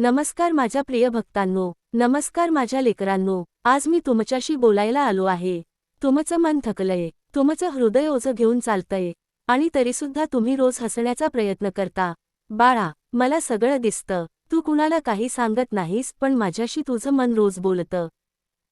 नमस्कार माझ्या प्रिय भक्तांनो नमस्कार माझ्या लेकरांनो आज मी तुमच्याशी बोलायला आलो आहे. तुमचं मन थकलंय तुमचं हृदय ओझं घेऊन चालतंय आणि तरीसुद्धा तुम्ही रोज हसण्याचा प्रयत्न करता. बाळा मला सगळं दिसतं तू कुणाला काही सांगत नाहीस पण माझ्याशी तुझं मन रोज बोलतं.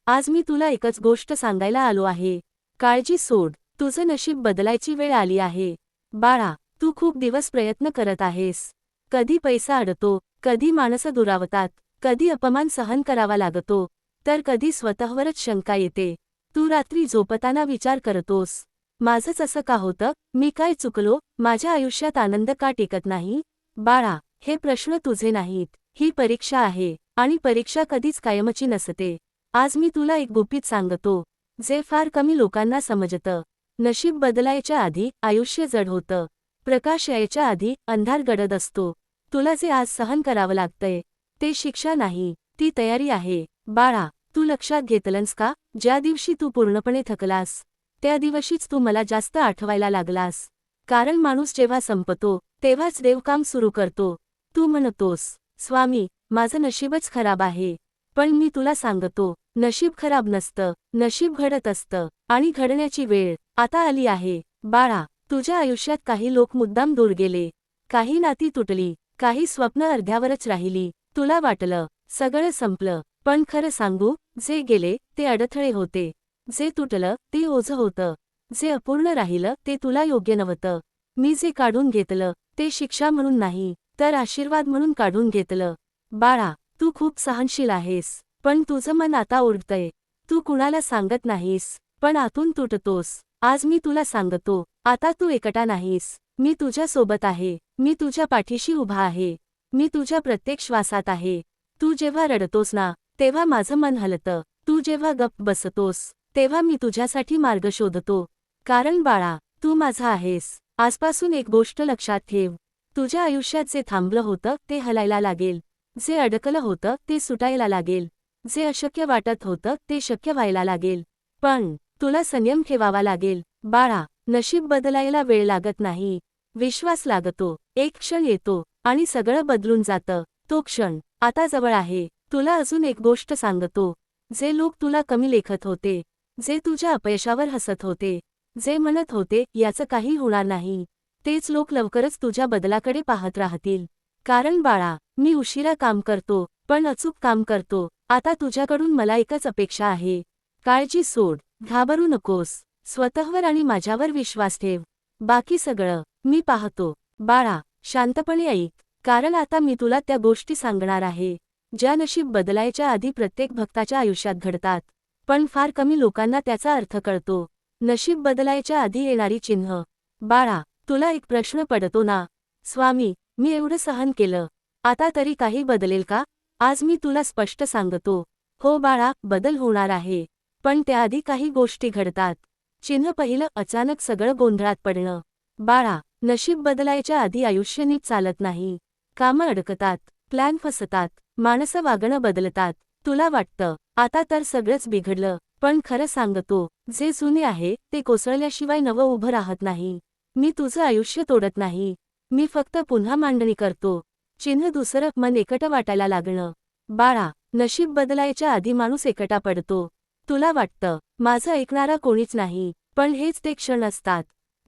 आज मी तुला एकच गोष्ट सांगायला आलो आहे. काळजी सोड तुझं नशीब बदलायची वेळ आली आहे. बाळा तू खूप दिवस प्रयत्न करत आहेस. कधी पैसा अडतो कधी माणसं दुरावतात कधी अपमान सहन करावा लागतो तर कधी स्वतःवरच शंका येते. तू रात्री झोपताना विचार करतोस माझंच असं का होतं? मी काय चुकलो? माझ्या आयुष्यात आनंद का टिकत नाही? बाळा हे प्रश्न तुझे नाहीत. ही परीक्षा आहे आणि परीक्षा कधीच कायमची नसते. आज मी तुला एक गुपित सांगतो जे फार कमी लोकांना समजतं. नशीब बदलायच्या आधी आयुष्य जड होतं. प्रकाश यायच्या आधी अंधार गडद असतो. तुला जे आज सहन करावं लागतंय ते शिक्षा नाही ती तयारी आहे. बाळा तू लक्षात घेतलंस का? ज्या दिवशी तू पूर्णपणे थकलास त्या दिवशीच तू मला जास्त आठवायला लागलास. कारण माणूस जेव्हा संपतो तेव्हाच देवकाम सुरू करतो. तू म्हणतोस स्वामी माझं नशीबच खराब आहे. पण मी तुला सांगतो नशीब खराब नसतं नशीब घडत असतं आणि घडण्याची वेळ आता आली आहे. बाळा तुझ्या आयुष्यात काही लोक मुद्दाम दूर गेले. काही नाती तुटली. काही स्वप्न अर्ध्यावरच राहिली. तुला वाटलं सगळं संपलं. पण खरं सांगू जे गेले ते अडथळे होते. जे तुटलं ते ओझं होतं. जे अपूर्ण राहिलं ते तुला योग्य नव्हतं. मी जे काढून घेतलं ते शिक्षा म्हणून नाही तर आशीर्वाद म्हणून काढून घेतलं. बाळा तू खूप सहनशील आहेस पण तुझं मन आता उडतंय तू कुणाला सांगत नाहीस पण आतून तुटतोस. आज मी तुला सांगतो आता तू एकटा नाहीस. मी तुझ्या सोबत आहे. मी तुझ्या पाठीशी उभा आहे. मी तुझ्या प्रत्येक श्वासात आहे. तू जेव्हा रडतोस ना तेव्हा माझं मन हलतं. तू जेव्हा गप्प बसतोस तेव्हा मी तुझ्यासाठी मार्ग शोधतो. कारण बाळा तू माझा आहेस. आजपासून एक गोष्ट लक्षात ठेव. तुझ्या आयुष्यात जे थांबलं होतं ते हलायला लागेल. जे अडकलं होतं ते सुटायला लागेल. जे अशक्य वाटत होतं ते शक्य व्हायला लागेल. पण तुला संयम ठेवावा लागेल. बाळा नशीब बदलायला वेळ लागत नाही. विश्वास लागतो एक क्षण येतो आणि सगळं बदलून जातं. तो क्षण आता जवळ आहे. तुला अजून एक गोष्ट सांगतो. जे लोक तुला कमी लेखत होते जे तुझ्या अपयशावर हसत होते जे म्हणत होते याचं काही होणार नाही. तेच लोक लवकरच तुझ्या बदलाकडे पाहत राहतील. कारण बाळा मी उशिरा काम करतो पण अचूक काम करतो. आता तुझ्याकडून मला एकच अपेक्षा आहे. काळजी सोड घाबरू नकोस. स्वतःवर आणि माझ्यावर विश्वास ठेव. बाकी सगळं मी पाहतो. बाळा शांतपणे ऐक कारण आता मी तुला त्या गोष्टी सांगणार आहे ज्या नशीब बदलायच्या आधी प्रत्येक भक्ताच्या आयुष्यात घडतात. पण फार कमी लोकांना त्याचा अर्थ कळतो. नशीब बदलायच्या आधी येणारी चिन्ह. बाळा तुला एक प्रश्न पडतो ना? स्वामी मी एवढं सहन केलं. आता तरी काही बदलेल का? आज मी तुला स्पष्ट सांगतो. हो बाळा बदल होणार आहे. पण त्याआधी काही गोष्टी घडतात. चिन्ह पहिलं अचानक सगळं गोंधळात पडणं. बाळा नशीब बदलायच्या आधी आयुष्य नीट चालत नाही. कामं अडकतात प्लॅन फसतात माणसं वागणं बदलतात. तुला वाटतं आता तर सगळंच बिघडलं पण खरं सांगतो जे जुने आहे ते कोसळल्याशिवाय नवं उभं राहत नाही. मी तुझं आयुष्य तोडत नाही. मी फक्त पुन्हा मांडणी करतो. चिन्ह दुसरं मन एकटं वाटायला लागणं. बाळा नशीब बदलायच्या आधी माणूस एकटा पडतो. तुला वाटतं माझं ऐकणारा कोणीच नाही पण हेच ते क्षण असतात.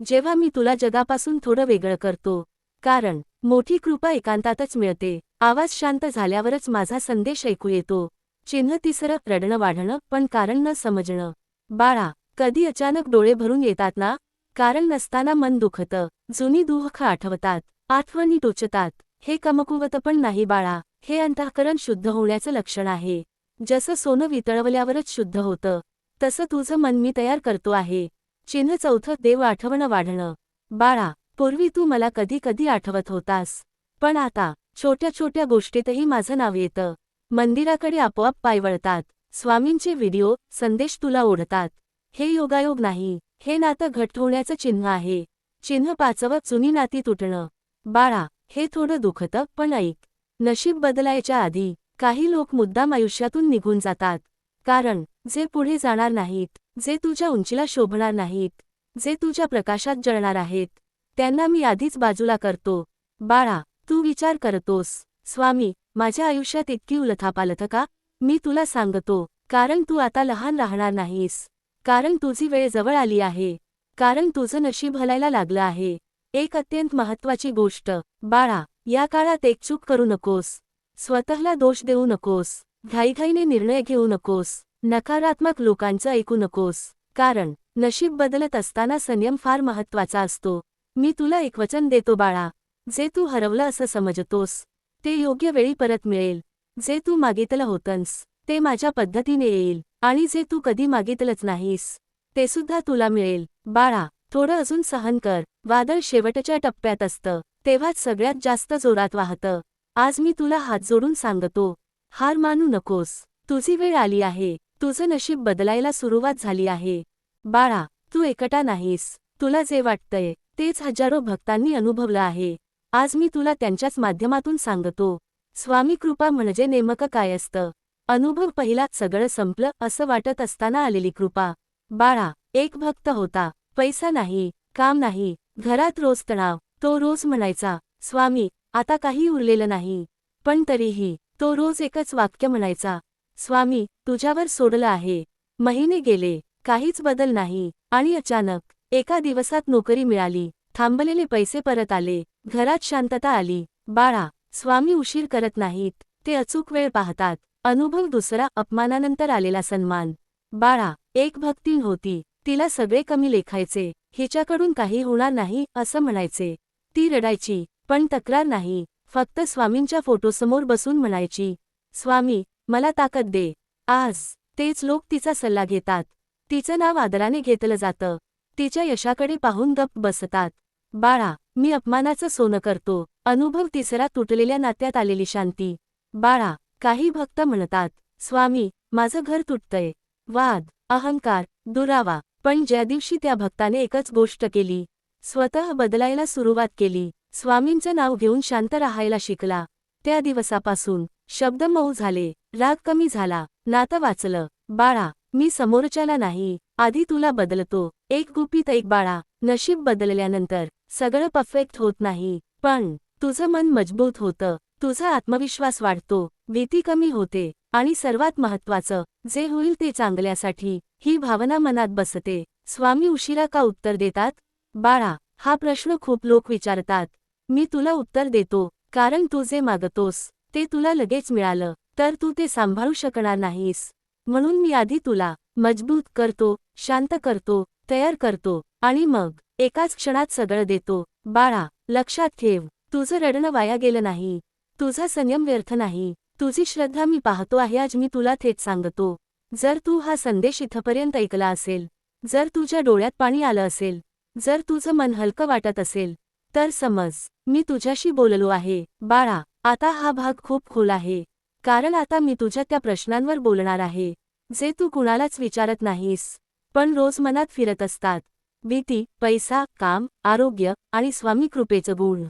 जेव्हा मी तुला जगापासून थोडं वेगळं करतो कारण मोठी कृपा एकांतातच मिळते. आवाज शांत झाल्यावरच माझा संदेश ऐकू येतो. चिन्ह तिसरं रडणं वाढणं पण कारण न समजणं. बाळा कधी अचानक डोळे भरून येतात ना? कारण नसताना मन दुखतं. जुनी दुःख आठवतात आठवणी टोचतात. हे कमकुवत पण नाही बाळा. हे अंतःकरण शुद्ध होण्याचं लक्षण आहे. जसं सोनं वितळवल्यावरच शुद्ध होतं तसं तुझं मन मी तयार करतो आहे. चिन्ह चौथं देव आठवणं वाढणं. बाळा पूर्वी तू मला कधी कधी आठवत होतास. पण आता छोट्या छोट्या गोष्टीतही माझं नाव येतं. मंदिराकडे आपोआप पाय वळतात स्वामींचे व्हिडिओ संदेश तुला ओढतात. हे योगायोग नाही. हे नातं घट्ट होण्याचं चिन्ह आहे. चिन्ह पाचवं जुनी नाती तुटणं. बाळा हे थोडं दुखतं पण ऐक. नशीब बदलायच्या आधी काही लोक मुद्दाम आयुष्यातून निघून जातात. कारण जे पुढे जाणार नाहीत. जे तुझ्या उंचीला शोभणार नाहीत जे तुझ्या प्रकाशात जळणार आहेत त्यांना मी आधीच बाजूला करतो. बाळा तू विचार करतोस. स्वामी माझ्या आयुष्यात इतकी उलथापालथ का? मी तुला सांगतो कारण तू आता लहान राहणार नाहीस. कारण तुझी वेळ जवळ आली आहे. कारण तुझं नशीब हलायला लागलं आहे. एक अत्यंत महत्वाची गोष्ट. बाळा या काळात एकचूक करू नकोस. स्वतःला दोष देऊ नकोस. घाईघाईने निर्णय घेऊ नकोस. नकारात्मक लोकांचं ऐकू नकोस. कारण नशीब बदलत असताना संयम फार महत्त्वाचा असतो. मी तुला एक वचन देतो बाळा. जे तू हरवलं असं समजतोस ते योग्य वेळी परत मिळेल. जे तू मागितलं होतंस ते माझ्या पद्धतीने येईल. आणि जे तू कधी मागितलंच नाहीस ते सुद्धा तुला मिळेल. बाळा थोडं अजून सहन कर. वादळ शेवटच्या टप्प्यात असतं. तेव्हाच सगळ्यात जास्त जोरात वाहतं. आज मी तुला हात जोडून सांगतो. हार मानू नकोस. तुझी वेळ आली आहे. तुझं नशीब बदलायला सुरुवात झाली आहे. बाळा तू एकटा नाहीस. तुला जे वाटतंय तेच हजारो भक्तांनी अनुभवलं आहे. आज मी तुला त्यांच्याच माध्यमातून सांगतो. स्वामी कृपा म्हणजे नेमकं काय असतं? अनुभव पहिला सगळं संपलं असं वाटत असताना आलेली कृपा. बाळा एक भक्त होता. पैसा नाही काम नाही घरात रोज तणाव तो रोज म्हणायचा स्वामी आता काही उरलेलं नाही. पण तरीही तो रोज एकच वाक्य म्हणायचा स्वामी तुझ्यावर सोडलं आहे. महिने गेले काहीच बदल नाही. आणि अचानक एका दिवसात नोकरी मिळाली. थांबलेले पैसे परत आले. घरात शांतता आली. बाळा स्वामी उशीर करत नाहीत. ते अचूक वेळ पाहतात. अनुभव दुसरा अपमानानंतर आलेला सन्मान. बाळा एक भक्तीन होती. तिला सगळे कमी लेखायचे. हिच्याकडून काही होणार नाही असं म्हणायचे. ती रडायची. पण तक्रार नाही. फक्त स्वामींच्या फोटोसमोर बसून म्हणायची. स्वामी मला ताकद दे. आज. तेच लोक तिचा सल्ला घेतात. तिचं नाव आदराने घेतलं जातं. तिच्या यशाकडे पाहून गप्प बसतात. बाळा मी अपमानाचं सोनं करतो. अनुभव तिसरा तुटलेल्या नात्यात आलेली शांती. बाळा काही भक्त म्हणतात स्वामी माझं घर तुटतंय. वाद अहंकार दुरावा. पण ज्या दिवशी त्या भक्ताने एकच गोष्ट केली स्वतः बदलायला सुरुवात केली स्वामींचं नाव घेऊन शांत राहायला शिकला त्या दिवसापासून शब्द मऊ झाले राग कमी झाला नातं वाचलं बाळा मी समोरच्याला नाही आधी तुला बदलतो एक गुपित एक बाळा नशीब बदलल्यानंतर सगळं परफेक्ट होत नाही पण तुझं मन मजबूत होतं तुझा आत्मविश्वास वाढतो भीती कमी होते आणि सर्वात महत्वाचं जे होईल ते चांगल्यासाठी ही भावना मनात बसते. स्वामी उशिरा का उत्तर देतात? बाळा हा प्रश्न खूप लोक विचारतात. मी तुला उत्तर देतो कारण तू जे मागतोस ते तुला लगेच मिळालं तर तू ते सांभाळू शकणार नाहीस. म्हणून मी आधी तुला मजबूत करतो शांत करतो तयार करतो आणि मग एकाच क्षणात सगळं देतो. बाळा लक्षात ठेव तुझं रडणं वाया गेलं नाही. तुझा संयम व्यर्थ नाही. तुझी श्रद्धा मी पाहतो आहे आज मी तुला थेट सांगतो. जर तू हा संदेश इथपर्यंत ऐकला असेल जर तुझ्या डोळ्यात पाणी आलं असेल जर तुझं मन हलकं वाटत असेल तर समज मी तुझ्याशी बोललो आहे. बाळा आता हा भाग खूप खोल आहे. कारण आता मी तुझ्या त्या प्रश्नांवर बोलणार आहे. जे तू कुणालाच विचारत नाहीस. पण रोज मनात फिरत असतात. भीती पैसा काम आरोग्य आणि स्वामी कृपेचं गुण.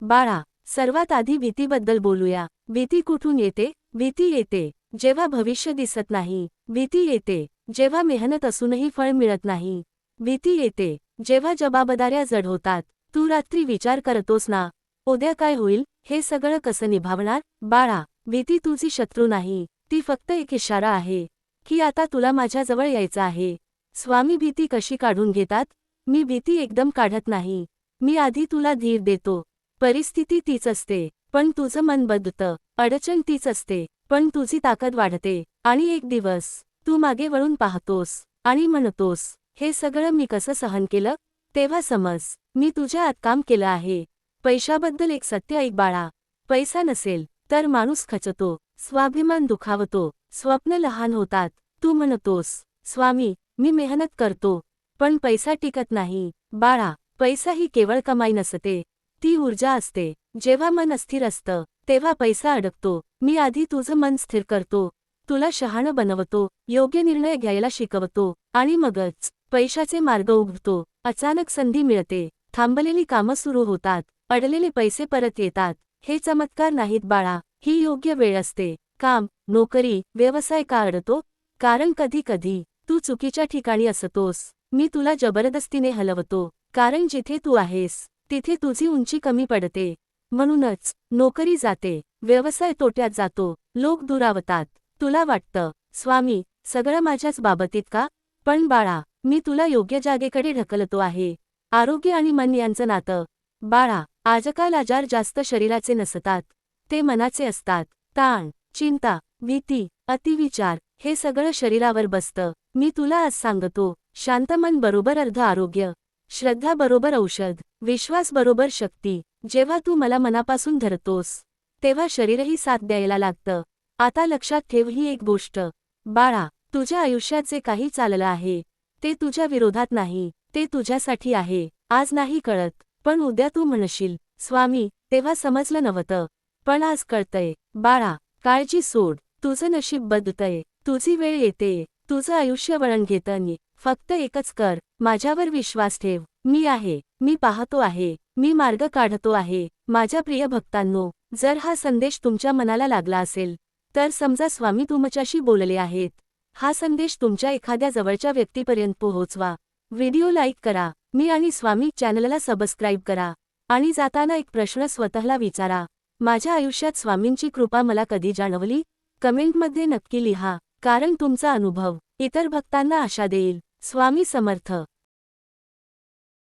बाळा सर्वात आधी भीतीबद्दल बोलूया. भीती कुठून येते? भीती येते. जेव्हा भविष्य दिसत नाही. भीती येते. जेव्हा मेहनत असूनही फळ मिळत नाही. भीती येते. जेव्हा जबाबदाऱ्या जड होतात. तू रात्री विचार करतोस ना उद्या काय होईल? हे सगळं कसं निभावणार? बाळा भीती तुझी शत्रू नाही ती फक्त एक इशारा आहे की आता तुला माझ्याजवळ यायचं आहे. स्वामी भीती कशी काढून घेतात? मी भीती एकदम काढत नाही. मी आधी तुला धीर देतो. परिस्थिती तीच असते पण तुझं मन बदतं अडचण तीच असते पण तुझी ताकद वाढते. आणि एक दिवस तू मागे वळून पाहतोस आणि म्हणतोस हे सगळं मी कसं सहन केलं? तेव्हा समज मी तुझ्या आत काम केलं आहे. पैशाबद्दल एक सत्य ऐक बाळा. पैसा नसेल तर माणूस खचतो स्वाभिमान दुखावतो स्वप्न लहान होतात तू म्हणतोस स्वामी मी मेहनत करतो पण पैसा टिकत नाही बाळा पैसा ही केवळ कमाई नसते ती ऊर्जा असते जेव्हा मन अस्थिर असतं तेव्हा पैसा अडकतो मी आधी तुझं मन स्थिर करतो तुला शहाणं बनवतो योग्य निर्णय घ्यायला शिकवतो आणि मगच पैशाचे मार्ग उघडतो अचानक संधी मिळते थांबलेली कामं सुरू होतात अडलेले पैसे परत येतात. हे चमत्कार नाहीत बाळा. ही योग्य वेळ असते. काम नोकरी व्यवसाय का अडतो? कारण कधी कधी तू चुकीच्या ठिकाणी असतोस. मी तुला जबरदस्तीने हलवतो. कारण जिथे तू आहेस तिथे तुझी उंची कमी पडते. म्हणूनच नोकरी जाते व्यवसाय तोट्यात जातो लोक दुरावतात. तुला वाटतं स्वामी सगळं माझ्याच बाबतीत का? पण बाळा मी तुला योग्य जागेकडे ढकलतो आहे. आरोग्य आणि मन यांचं नातं. बाळा आजकाल आजार जास्त शरीराचे नसतात ते मनाचे असतात. ताण चिंता भीती अतिविचार हे सगळं शरीरावर बसतं. मी तुला आज सांगतो शांत मन बरोबर अर्ध आरोग्य श्रद्धा बरोबर औषध विश्वास बरोबर शक्ती. जेव्हा तू मला मनापासून धरतोस तेव्हा शरीरही साथ द्यायला लागतं. आता लक्षात ठेव ही एक गोष्ट. बाळा तुझ्या आयुष्यात जे काही चाललं आहे. ते तुझ्या विरोधात नाही ते तुझ्यासाठी आहे. आज नाही कळत. पण उद्या तू म्हणशील स्वामी तेव्हा समजलं नव्हतं. पण आज कळतंय बाळा काळजी सोड तुझं नशीब बदलतंय तुझी वेळ येते तुझं आयुष्य वळण घेतनी फक्त एकच कर माझ्यावर विश्वास ठेव मी आहे मी पाहतो आहे मी मार्ग काढतो आहे माझ्या प्रिय भक्तांनो जर हा संदेश तुमच्या मनाला लागला असेल तर समजा स्वामी तुमच्याशी बोलले आहेत. हा संदेश तुमच्या एखाद्या जवळच्या व्यक्तीपर्यंत पोहोचवा. व्हिडिओ लाईक करा मी आणि स्वामी चॅनलला सबस्क्राईब करा आणि जाताना एक प्रश्न स्वतःला विचारा. माझ्या आयुष्यात स्वामींची कृपा मला कधी जाणवली? कमेंटमध्ये नक्की लिहा कारण तुमचा अनुभव इतर भक्तांना आशा देईल. स्वामी समर्थ.